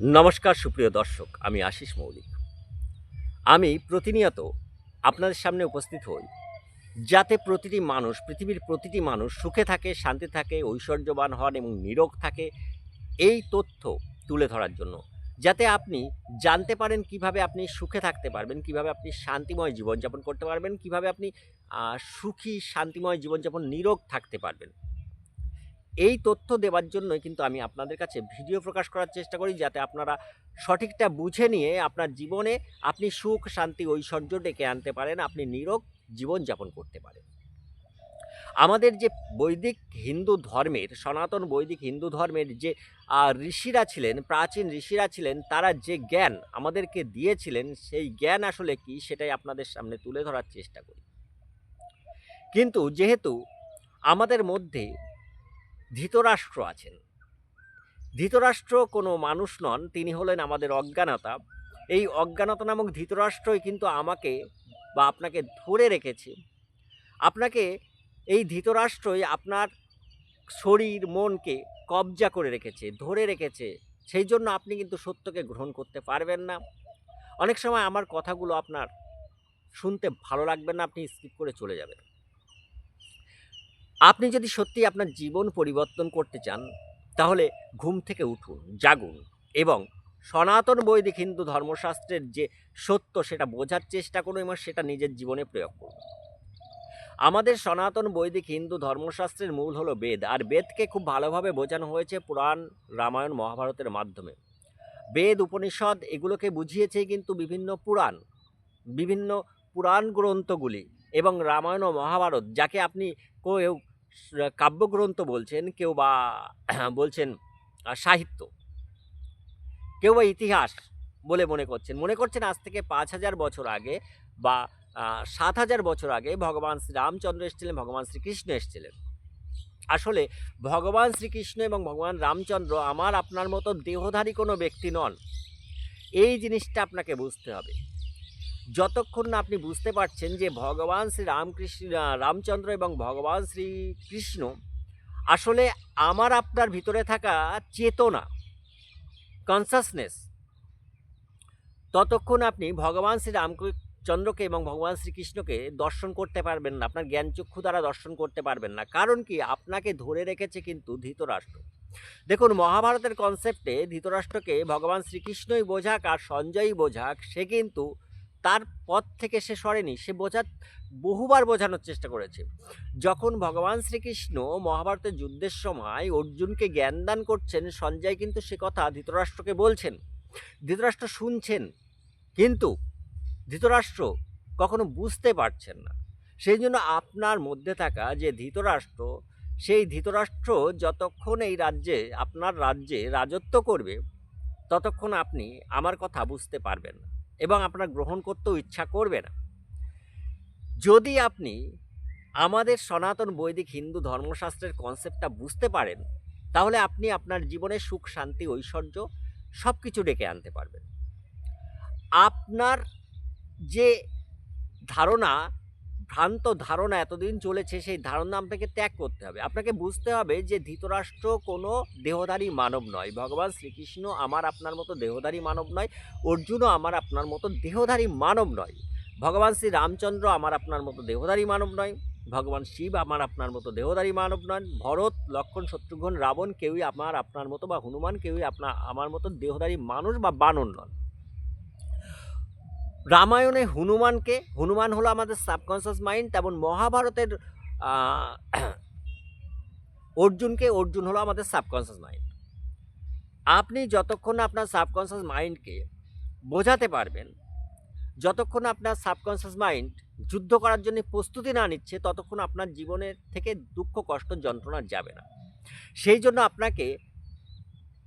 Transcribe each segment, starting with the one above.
নমস্কার, সুপ্রিয় দর্শক, আমি আশিস মৌলিক। আমি প্রতিনিয়ত আপনাদের সামনে উপস্থিত হই যাতে প্রতিটি মানুষ, পৃথিবীর প্রতিটি মানুষ সুখে থাকে, শান্তি থাকে, ঐশ্বর্যবান হন এবং নিরোগ থাকে এই তথ্য তুলে ধরার জন্য। যাতে আপনি জানতে পারেন কীভাবে আপনি সুখে থাকতে পারবেন, কীভাবে আপনি শান্তিময় জীবনযাপন করতে পারবেন, কীভাবে আপনি সুখী, শান্তিময় জীবনযাপন, নিরোগ থাকতে পারবেন। এই তথ্য দেওয়ার জন্যই কিন্তু আমি আপনাদের কাছে ভিডিও প্রকাশ করার চেষ্টা করি, যাতে আপনারা সঠিকটা বুঝে নিয়ে আপনার জীবনে আপনি সুখ, শান্তি, ঐশ্বর্য ডেকে আনতে পারেন, আপনি নিরোগ জীবনযাপন করতে পারেন। আমাদের যে বৈদিক হিন্দু ধর্মের, সনাতন বৈদিক হিন্দু ধর্মের যে ঋষিরা ছিলেন, প্রাচীন ঋষিরা ছিলেন, তারা যে জ্ঞান আমাদেরকে দিয়েছিলেন, সেই জ্ঞান আসলে কি সেটাই আপনাদের সামনে তুলে ধরার চেষ্টা করি। কিন্তু যেহেতু আমাদের মধ্যে ধৃতরাষ্ট্র আছেন। ধৃতরাষ্ট্র কোনো মানুষ নন, তিনি হলেন আমাদের অজ্ঞানতা। এই অজ্ঞানতা নামক ধৃতরাষ্ট্রই কিন্তু আমাকে বা আপনাকে ধরে রেখেছে। আপনাকে এই ধৃতরাষ্ট্রই আপনার শরীর, মনকে কবজা করে রেখেছে, ধরে রেখেছে। সেই জন্য আপনি কিন্তু সত্যকে গ্রহণ করতে পারবেন না। অনেক সময় আমার কথাগুলো আপনার শুনতে ভালো লাগবে না, আপনি স্কিপ করে চলে যাবেন। আপনি যদি সত্যি আপনার জীবন পরিবর্তন করতে চান, তাহলে ঘুম থেকে উঠুন, জাগুন এবং সনাতন বৈদিক হিন্দু ধর্মশাস্ত্রের যে সত্য সেটা বোঝার চেষ্টা করুন এবং সেটা নিজের জীবনে প্রয়োগ করুন। আমাদের সনাতন বৈদিক হিন্দু ধর্মশাস্ত্রের মূল হলো বেদ, আর বেদকে খুব ভালোভাবে বোঝানো হয়েছে পুরাণ, রামায়ণ, মহাভারতের মাধ্যমে। বেদ, উপনিষদ এগুলোকে বুঝিয়েছে কিন্তু বিভিন্ন পুরাণ বিভিন্ন পুরাণ গ্রন্থগুলি এবং রামায়ণ ও মহাভারত, যাকে আপনি কেউ কাব্যগ্রন্থ বলছেন, কেউ বা বলছেন সাহিত্য, কেউ বা ইতিহাস বলে মনে করছেন মনে করছেন আজ থেকে পাঁচ হাজার বছর আগে বা সাত হাজার বছর আগে ভগবান শ্রী রামচন্দ্র এসেছিলেন, ভগবান শ্রীকৃষ্ণ এসেছিলেন। আসলে ভগবান শ্রীকৃষ্ণ এবং ভগবান রামচন্দ্র আমার আপনার মতো দেহধারী কোনো ব্যক্তি নন। এই জিনিসটা আপনাকে বুঝতে হবে। যতক্ষণ না আপনি বুঝতে পারছেন যে ভগবান শ্রী রামকৃষ্ণ রামচন্দ্র এবং ভগবান শ্রীকৃষ্ণ আসলে আমার আপনার ভিতরে থাকা চেতনা কনসাসনেস ততক্ষণ আপনি ভগবান শ্রী রামচন্দ্রকে এবং ভগবান শ্রীকৃষ্ণকে দর্শন করতে পারবেন না, আপনার জ্ঞানচক্ষু দ্বারা দর্শন করতে পারবেন না। কারণ কি? আপনাকে ধরে রেখেছে কিন্তু ধৃতরাষ্ট্র। দেখুন, মহাভারতের কনসেপ্টে ধৃতরাষ্ট্রকে ভগবান শ্রীকৃষ্ণই বোঝাক আর সঞ্জয়ই বোঝাক, সে কিন্তু তার পথ থেকে সে সরেনি, সে বোঝার বহুবার বোঝানোর চেষ্টা করেছে। যখন ভগবান শ্রীকৃষ্ণ মহাভারতের যুদ্ধের সময় অর্জুনকে জ্ঞান দান করছেন, সঞ্জয় কিন্তু সে কথা ধৃতরাষ্ট্রকে বলছেন। ধৃতরাষ্ট্র শুনছেন, কিন্তু ধৃতরাষ্ট্র কখনো বুঝতে পারছেন না। সেই জন্য আপনার মধ্যে থাকা যে ধৃতরাষ্ট্র, সেই ধৃতরাষ্ট্র যতক্ষণ এই রাজ্যে, আপনার রাজ্যে রাজত্ব করবে, ততক্ষণ আপনি আমার কথা বুঝতে পারবেন না। এবং আপনার গ্রহণ করতেও ইচ্ছা করবে না। যদি আপনি আমাদের সনাতন বৈদিক হিন্দু ধর্মশাস্ত্রের কনসেপ্টটা বুঝতে পারেন, তাহলে আপনি আপনার জীবনে সুখ, শান্তি, ঐশ্বর্য সব কিছু ডেকে আনতে পারবেন। আপনার যে ধারণা ভ্রান্ত ধারণা এতদিন চলেছে, সেই ধারণা আপনাকে ত্যাগ করতে হবে। আপনাকে বুঝতে হবে যে ধৃতরাষ্ট্র কোনো দেহধারী মানব নয়। ভগবান শ্রীকৃষ্ণ আমার আপনার মতো দেহধারী মানব নয়, অর্জুনও আমার আপনার মতো দেহধারী মানব নয়। ভগবান শ্রী রামচন্দ্র আমার আপনার মতো দেহধারী মানব নয়। ভগবান শিব আমার আপনার মতো দেহধারী মানব নয়। ভরত, লক্ষণ, শত্রুঘ্ন, রাবণ কেউই আমার আপনার মতো বা হনুমান কেউই আপনার আমার মতো দেহধারী মানুষ বা বানর নন। রামায়ণে হনুমানকে, হনুমান হলো আমাদের সাবকনসিয়াস মাইন্ড তেমন মহাভারতের অর্জুনকে, অর্জুন হলো আমাদের সাবকনসিয়াস মাইন্ড আপনি যতক্ষণ আপনার সাবকনসিয়াস মাইন্ডকে বোঝাতে পারবেন, যতক্ষণ আপনার সাবকনসিয়াস মাইন্ড যুদ্ধ করার জন্য প্রস্তুতি না নিচ্ছে, ততক্ষণ আপনার জীবনের থেকে দুঃখ, কষ্ট, যন্ত্রণা যাবে না। সেই জন্য আপনাকে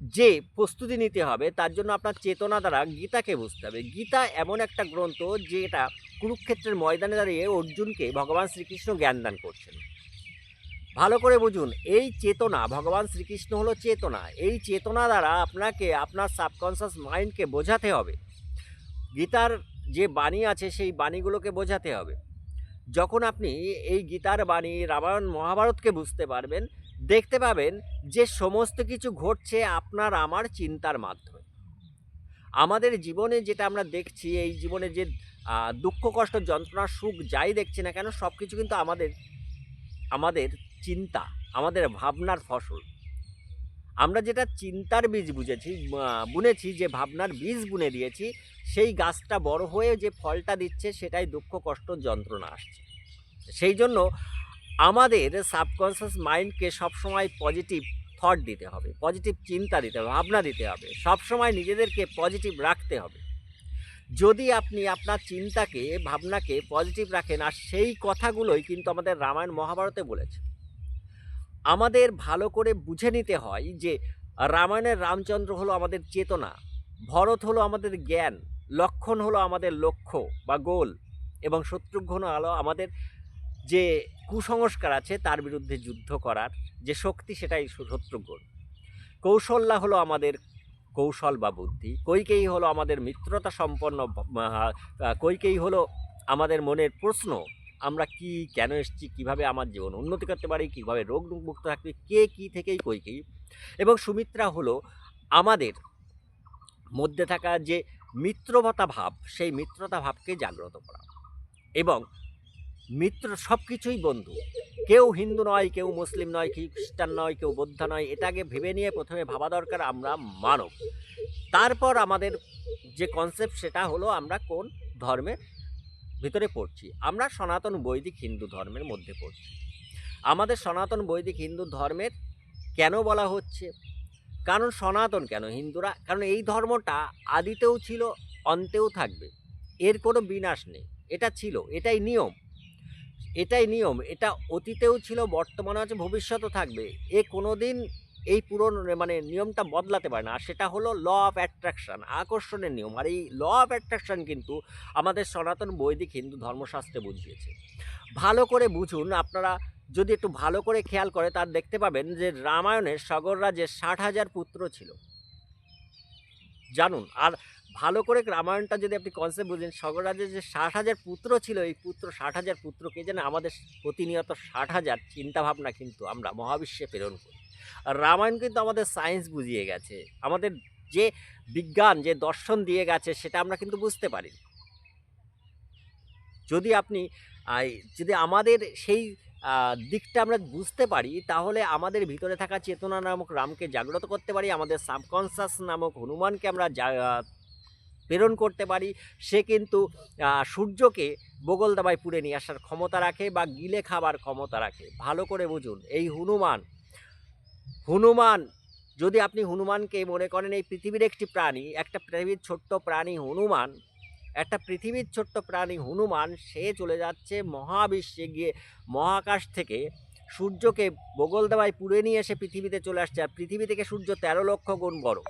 যে প্রস্তুতি নিতে হবে, তার জন্য আপনার চেতনা দ্বারা গীতাকে বুঝতে হবে। গীতা এমন একটা গ্রন্থ যেটা কুরুক্ষেত্রের ময়দানে দাঁড়িয়ে অর্জুনকে ভগবান শ্রীকৃষ্ণ জ্ঞান দান করছেন। ভালো করে বুঝুন, এই চেতনা, ভগবান শ্রীকৃষ্ণ হলো চেতনা। এই চেতনা দ্বারা আপনাকে, আপনার সাবকনসিয়াস মাইন্ডকে বোঝাতে হবে। গীতার যে বাণী আছে, সেই বাণীগুলোকে বোঝাতে হবে। যখন আপনি এই গীতার বাণী, রামায়ণ, মহাভারতকে বুঝতে পারবেন দেখতে পাবেন যে সমস্ত কিছু ঘটছে আপনার, আমার চিন্তার মাধ্যমে। আমাদের জীবনে যেটা আমরা দেখছি, এই জীবনে যে দুঃখ, কষ্ট, যন্ত্রণা, সুখ যাই দেখছি না কেন সব কিছু কিন্তু আমাদের আমাদের চিন্তা, আমাদের ভাবনার ফসল। আমরা যেটা চিন্তার বীজ বুঝেছি বুনেছি, যে ভাবনার বীজ বুনে দিয়েছি, সেই গাছটা বড় হয়ে যে ফলটা দিচ্ছে, সেটাই দুঃখ, কষ্ট, যন্ত্রণা আসছে। সেই জন্য আমাদের সাবকনসিয়াস মাইন্ডকে সবসময় পজিটিভ থট দিতে হবে পজিটিভ চিন্তা দিতে হবে, ভাবনা দিতে হবে, সবসময় নিজেদেরকে পজিটিভ রাখতে হবে। যদি আপনি আপনার চিন্তাকে, ভাবনাকে পজিটিভ রাখেন, আর সেই কথাগুলোই কিন্তু আমাদের রামায়ণ মহাভারতে বলেছে। আমাদের ভালো করে বুঝে নিতে হয় যে, রামায়ণের রামচন্দ্র হলো আমাদের চেতনা, ভরত হলো আমাদের জ্ঞান, লক্ষণ হলো আমাদের লক্ষ্য বা গোল এবং শত্রুঘ্ন হলো আমাদের যে কুসংস্কার আছে তার বিরুদ্ধে যুদ্ধ করার, যে শক্তি সেটাই শত্রুঘ্ন কৌশল্যা হলো আমাদের কৌশল বা বুদ্ধি, কৈকেয়ী হলো আমাদের মিত্রতা সম্পন্ন কৈকেয়ী হলো আমাদের মনের প্রশ্ন, আমরা কি, কেন এসেছি, কীভাবে আমার জীবন উন্নতি করতে পারি, কীভাবে রোগ মুক্ত থাকবে, কে কি থেকেই কৈকেয়ী। এবং সুমিত্রা হলো আমাদের মধ্যে থাকা যে মিত্রবতা ভাব, সেই মিত্রতা ভাবকে জাগ্রত করা। এবং মিত্র সব কিছুই বন্ধু। কেউ হিন্দু নয়, কেউ মুসলিম নয় খ্রিস্টান নয়, কেউ বৌদ্ধ নয়, এটাকে ভেবে নিয়ে প্রথমে ভাবা দরকার আমরা মানব। তারপর আমাদের যে কনসেপ্ট সেটা হলো আমরা কোন ধর্মের ভিতরে পড়ছি। আমরা সনাতন বৈদিক হিন্দু ধর্মের মধ্যে পড়ছি। আমাদের সনাতন বৈদিক হিন্দু ধর্মের কেন বলা হচ্ছে? কারণ সনাতন কেন হিন্দুরা? কারণ এই ধর্মটা আদিতেও ছিল, অন্তেও থাকবে। এর কোনো বিনাশ নেই। এটা ছিল, এটাই নিয়ম। এটাই নিয়ম, এটা অতীতেও ছিল বর্তমানে আছে, ভবিষ্যতও থাকবে। এ কোনো দিন এই পুরনো মানে নিয়মটা বদলাতে পারে না। আর সেটা হলো ল অফ অ্যাট্রাকশন আকর্ষণের নিয়ম। আর এই ল অফ অ্যাট্রাকশন কিন্তু আমাদের সনাতন বৈদিক হিন্দু ধর্মশাস্ত্রে বুঝিয়েছে। ভালো করে বুঝুন, আপনারা যদি একটু ভালো করে খেয়াল করে তার দেখতে পাবেন যে রামায়ণের সগর রাজের ষাট হাজার পুত্র ছিল। জানুন, আর ভালো করে রামায়ণটা যদি আপনি কনসেপ্ট বুঝেন সগর রাজের যে ষাট হাজার পুত্র ছিল, এই পুত্র ষাট হাজার পুত্রকে যেন আমাদের প্রতিনিয়ত ষাট হাজার চিন্তাভাবনা কিন্তু আমরা মহাবিশ্বে প্রেরণ করি। আর রামায়ণ কিন্তু আমাদের সায়েন্স বুঝিয়ে গেছে। আমাদের যে বিজ্ঞান, যে দর্শন দিয়ে গেছে, সেটা আমরা কিন্তু বুঝতে পারি যদি আপনি যদি আমাদের সেই দিকটা আমরা বুঝতে পারি, তাহলে আমাদের ভিতরে থাকা চেতনা নামক রামকে জাগ্রত করতে পারি, আমাদের সাবকনসাস নামক হনুমানকে আমরা প্রেরণ করতে পারি, সে কিন্তু সূর্যকে বগল দাবায় পুড়ে নিয়ে আসার ক্ষমতা রাখে বা গিলে খাবার ক্ষমতা রাখে। ভালো করে বুঝুন, এই হনুমান হনুমান, যদি আপনি হনুমানকে মনে করেন, এই পৃথিবীর একটি প্রাণী, একটা পৃথিবীর ছোট্ট প্রাণী হনুমান, একটা পৃথিবীর ছোট্ট প্রাণী হনুমান, সে চলে যাচ্ছে মহাবিশ্বে গিয়ে, মহাকাশ থেকে সূর্যকে বগল দেওয়ায় পুড়ে নিয়ে এসে পৃথিবীতে চলে আসছে। আর পৃথিবী থেকে সূর্য তেরো লক্ষ গুণ বড়।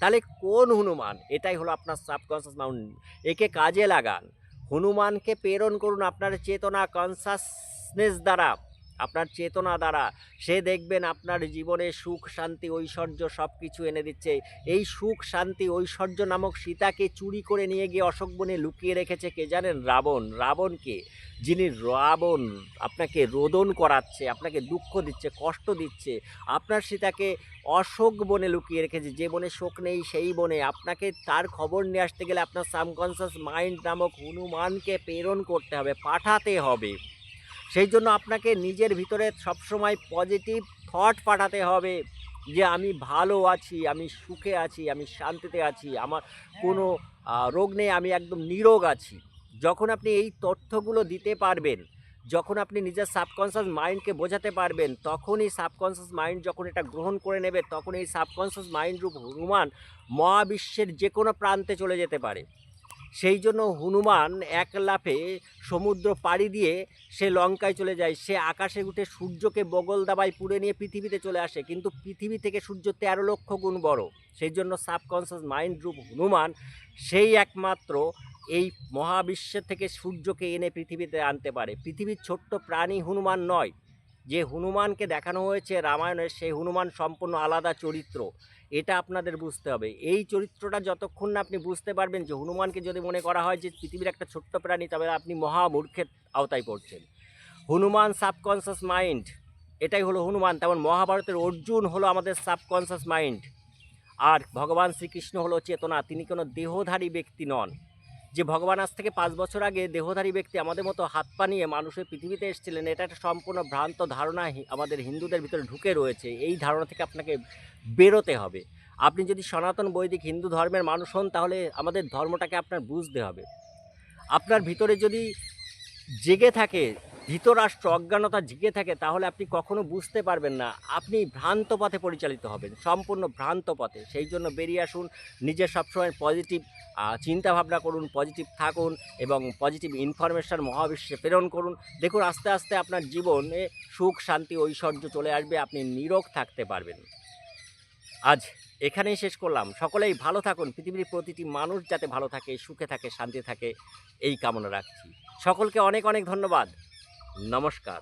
তাহলে কোন হনুমান? এটাই হলো আপনার সাবকনসিয়াস মাউন্ট একে কাজে লাগান। হনুমানকে প্রেরণ করুন আপনার চেতনা কনসাসনেস দ্বারা। আপনার চেতনা দ্বারা সে দেখবেন আপনার জীবনে সুখ, শান্তি, ঐশ্বর্য সব কিছু এনে দিচ্ছে। এই সুখ, শান্তি, ঐশ্বর্য নামক সীতাকে চুরি করে নিয়ে গিয়ে অশোক বনে লুকিয়ে রেখেছে কে জানেন? রাবণ। রাবণকে যিনি রাবণ আপনাকে রোদন করাচ্ছে, আপনাকে দুঃখ দিচ্ছে, কষ্ট দিচ্ছে, আপনার সীতাকে অশোক বনে লুকিয়ে রেখেছে। যে বনে শোক নেই, সেই বনে। আপনাকে তার খবর নিয়ে আসতে গেলে আপনার সাবকনসিয়াস মাইন্ড নামক হনুমানকে প্রেরণ করতে হবে, পাঠাতে হবে। সেই জন্য আপনাকে নিজের ভিতরে সবসময় পজিটিভ থট পাঠাতে হবে যে আমি ভালো আছি, আমি সুখে আছি, আমি শান্তিতে আছি, আমার কোনো রোগ নেই, আমি একদম নিরোগ আছি। যখন আপনি এই তথ্যগুলো দিতে পারবেন, যখন আপনি নিজের সাবকনসিয়াস মাইন্ডকে বোঝাতে পারবেন, তখনই সাবকনসিয়াস মাইন্ড যখন এটা গ্রহণ করে নেবে, তখন এই সাবকনসিয়াস মাইন্ড রূপ হনুমান মহাবিশ্বের যে কোনো প্রান্তে চলে যেতে পারে। সেই জন্য হনুমান এক লাফে সমুদ্র পাড়ি দিয়ে সে লঙ্কায় চলে যায়। সে আকাশে উঠে সূর্যকে বগল দাবায় পুড়ে নিয়ে পৃথিবীতে চলে আসে। কিন্তু পৃথিবী থেকে সূর্য তেরো লক্ষ গুণ বড়। সেই জন্য সাবকনসিয়াস মাইন্ড রূপ হনুমান সেই একমাত্র এই মহাবিশ্বের থেকে সূর্যকে এনে পৃথিবীতে আনতে পারে। পৃথিবীর ছোট্ট প্রাণী হনুমান নয়। যে হনুমানকে দেখানো হয়েছে রামায়ণের, সেই হনুমান সম্পূর্ণ আলাদা চরিত্র। এটা আপনাদের বুঝতে হবে। এই চরিত্রটা যতক্ষণ না আপনি বুঝতে পারবেন যে হনুমানকে যদি মনে করা হয় যে পৃথিবীর একটা ছোট্ট প্রাণী, তবে আপনি মহামূর্খের আওতায় পড়ছেন। হনুমান সাবকনসিয়াস মাইন্ড এটাই হলো হনুমান। তেমন মহাভারতের অর্জুন হলো আমাদের সাবকনসিয়াস মাইন্ড আর ভগবান শ্রীকৃষ্ণ হলো চেতনা। তিনি কোনো দেহধারী ব্যক্তি নন। যে ভগবান আজ থেকে পাঁচ বছর আগে দেহধারী ব্যক্তি আমাদের মতো হাত পা নিয়ে মানুষের পৃথিবীতে এসেছিলেন, এটা একটা সম্পূর্ণ ভ্রান্ত ধারণা আমাদের হিন্দুদের ভিতরে ঢুকে রয়েছে। এই ধারণা থেকে আপনাকে বেরোতে হবে। আপনি যদি সনাতন বৈদিক হিন্দু ধর্মের মানুষ হন, তাহলে আমাদের ধর্মটাকে আপনার বুঝতে হবে। আপনার ভিতরে যদি জেগে থাকে, ধৃতরাষ্ট্র, অজ্ঞানতা জেগে থাকে, তাহলে আপনি কখনো বুঝতে পারবেন না। আপনি ভ্রান্ত পথে পরিচালিত হবেন, সম্পূর্ণ ভ্রান্ত পথে। সেই জন্য বেরিয়ে আসুন, নিজের সবসময় পজিটিভ চিন্তা ভাবনা করুন পজিটিভ থাকুন এবং পজিটিভ ইনফরমেশন মহাবিশ্বে প্রেরণ করুন। দেখুন, আস্তে আস্তে আপনার জীবনে সুখ, শান্তি, ঐশ্বর্য চলে আসবে, আপনি নিরোগ থাকতে পারবেন। আজ এখানেই শেষ করলাম। সকলেই ভালো থাকুন। পৃথিবীর প্রতিটি মানুষ যাতে ভালো থাকে, সুখে থাকে শান্তি থাকে, এই কামনা রাখছি। সকলকে অনেক অনেক ধন্যবাদ। নমস্কার।